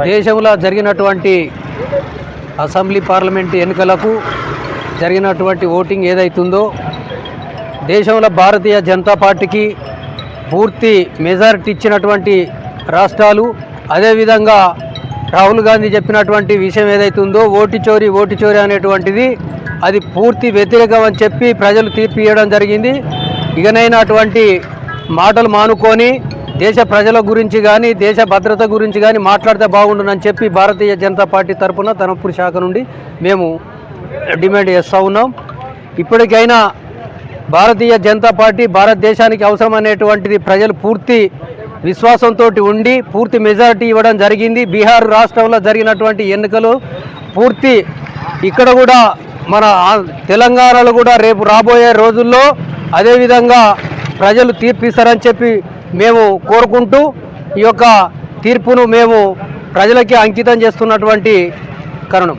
దేశంలో జరిగినటువంటి assembly parliament ఎన్నికలకు జరిగినటువంటి ఓటింగ్ ఏదైతుందో దేశంలో భారతీయ జనతా పార్టీకి పూర్తి మెజారిటీ ఇచ్చినటువంటి రాష్ట్రాలు అదేవిధంగా రాహుల్ గాంధీ చెప్పినటువంటి విషయం ఏదైతుందో ఓటు చోరీ ఓటు చోరీ అనేటువంటిది అది పూర్తి వ్యతిరేకం అని చెప్పి ప్రజలు తీర్పు ఇవ్వడం జరిగింది. ఇకనైనా అటువంటి మాటలు మానుకొని దేశ ప్రజల గురించి కానీ దేశ భద్రత గురించి కానీ మాట్లాడితే బాగుండునని చెప్పి భారతీయ జనతా పార్టీ తరపున తనపూర్ శాఖ నుండి మేము డిమాండ్ చేస్తూ ఉన్నాం. ఇప్పటికైనా భారతీయ జనతా పార్టీ భారతదేశానికి అవసరమనేటువంటిది ప్రజలు పూర్తి విశ్వాసంతో ఉండి పూర్తి మెజారిటీ ఇవ్వడం జరిగింది. బీహార్ రాష్ట్రంలో జరిగినటువంటి ఎన్నికలు పూర్తి ఇక్కడ కూడా మన తెలంగాణలో కూడా రేపు రాబోయే రోజుల్లో అదేవిధంగా ప్రజలు తీర్పిస్తారని చెప్పి మేము కోరుకుంటూ ఈ యొక్క తీర్పును మేము ప్రజలకి అంకితం చేస్తున్నటువంటి కరణం.